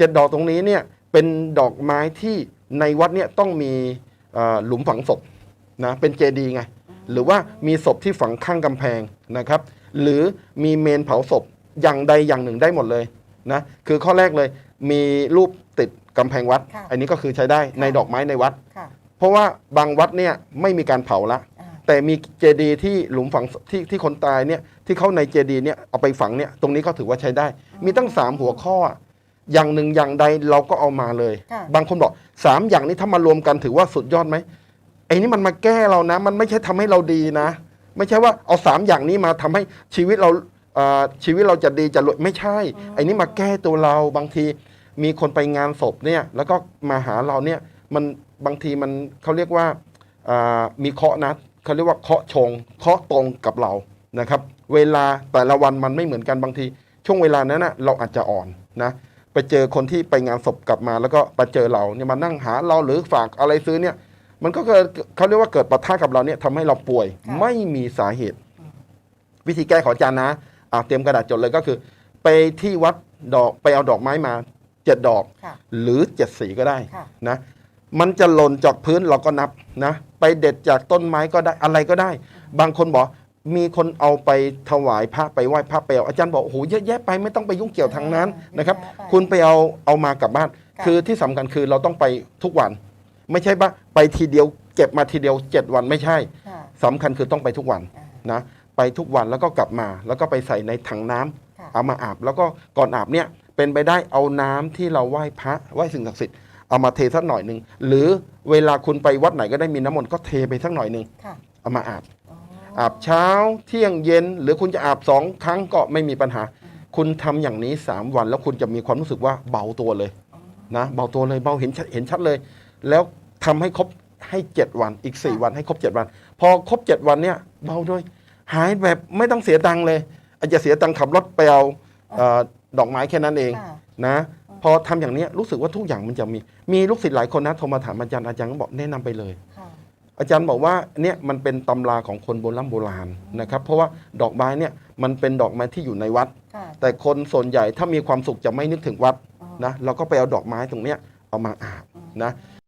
เจ็ดดอกตรงนี้เนี่ยเป็นดอกไม้ที่ในวัดเนี่ยต้องมีเอ่อหลุมฝังศพนะเป็นเจดีย์ไงหรือว่ามีศพที่ฝังข้างกำแพงนะครับ หรือมีเมนเผาศพอย่างใดอย่างหนึ่งได้หมดเลยนะคือข้อแรกเลยมีรูปติดกำแพงวัด ค่ะอันนี้ก็คือใช้ได้ในดอกไม้ในวัด ค่ะ เพราะว่าบางวัดเนี่ยไม่มีการเผาละ อ่าแต่มีเจดีย์ที่หลุมฝังที่ที่คนตายเนี่ยที่เขาในเจดีย์เนี่ยเอาไปฝังเนี่ยตรงนี้ก็ถือว่าใช้ได้ มีตั้งสามหัวข้ออะ อย่างหนึ่งอย่างใดเราก็เอามาเลย ค่ะ บางคนบอกสามอย่างนี้ถ้ามารวมกันถือว่าสุดยอดไหมไอ้นี่มันมาแก้เรานะ มันไม่ใช่ทำให้เราดีนะ ไม่ใช่ว่าเอาสามอย่างนี้มาทำให้ชีวิตเราเอ่อชีวิตเราจะดีจะรวยไม่ใช่ ไอ้นี่มาแก้ตัวเราบางทีมีคนไปงานศพเนี่ยแล้วก็มาหาเราเนี่ยมันบางทีมันเขาเรียกว่าอ่ามีเคราะห์นะเขาเรียกว่าเคราะห์ชงเคราะห์ตรงกับเรานะครับ เวลาแต่ละวันมันไม่เหมือนกันบางที ช่วงเวลานั้นนะเราอาจจะอ่อนนะ ไปเจอคนที่ไปงานศพกลับมา แล้วก็มาเจอเราเนี่ยมานั่งหาเราหรือฝากอะไรซื้อเนี่ย มันก็เกิดเขาเรียกว่าเกิดปะทะกับเราเนี่ยทำให้เราป่วยค่ะไม่มีสาเหตุ วิธีแก้ของอาจารย์นะอ่าเตรียมกระดาษจดเลยก็คือ ไปที่วัดดอกไปเอาดอกไม้มาเจ็ดดอก ค่ะหรือเจ็ดสีก็ได้ค่ะ นะ มันจะหล่นจากพื้นเราก็นับนะ ไปเด็ดจากต้นไม้ก็ได้อะไรก็ได้ บางคนบอก มีคนเอาไปถวายพระไปไหว้พระไปเอาอาจารย์บอกโอ้โหเยอะแยะไปไม่ต้องไปยุ่งเกี่ยวทางนั้นอ่านะครับเยอะแยะไปคุณไปเอาเอามากลับบ้าน ค่ะ คือที่สำคัญคือเราต้องไปทุกวัน ไม่ใช่ว่าไปทีเดียวเก็บมาทีเดียวเจ็ดวันไม่ใช่ค่ะ สำคัญคือต้องไปทุกวันอ่า นะไปทุกวันแล้วก็กลับมา แล้วก็ไปใส่ในถังน้ำค่ะ เอามาอาบ แล้วก็ก่อนอาบเนี่ยเป็นไปได้เอาน้ำที่เราไหว้พระไหว้สิ่งศักดิ์สิทธิ์เอามาเทสักหน่อยหนึ่งหรือเวลาคุณไปวัดไหนก็ได้มีน้ำมนต์ก็เทไปสักหน่อยหนึ่งค่ะ เอามาอาบ อ๋ออาบเช้าเที่ยงเย็น หรือคุณจะอาบสองครั้งก็ไม่มีปัญหา คุณทำอย่างนี้ 3 วัน แล้วคุณจะมีความรู้สึกว่าเบาตัวเลยอ๋อนะเบาตัวเลยเบาเห็นชัดเห็นชัดเลย แล้วทำให้ครบให้ 7 วันอีก 4 วันให้ครบ 7 วัน พอครบ 7 วันเนี่ยเบาด้วย หายแบบไม่ต้องเสียตังค์เลย อาจจะเสียตังค์ขับรถไปเอาเอ่อดอกไม้แค่นั้นเองค่ะนะพอทำอย่างเนี้ยรู้สึกว่าทุกอย่างมันจะมีมีลูกศิษย์หลายคนนะโทรมาถามอาจารย์อาจารย์ก็บอกแนะนำไปเลยค่ะ อาจารย์บอกว่าเนี่ยมันเป็นตำราของคนโบราณโบราณนะครับเพราะว่าดอกไม้เนี่ยมันเป็นดอกไม้ที่อยู่ในวัด ค่ะแต่คนส่วนใหญ่ถ้ามีความสุขจะไม่นึกถึงวัดอ๋อนะเราก็ไปเอาดอกไม้ตรงเนี้ยเอามาอาบนะอื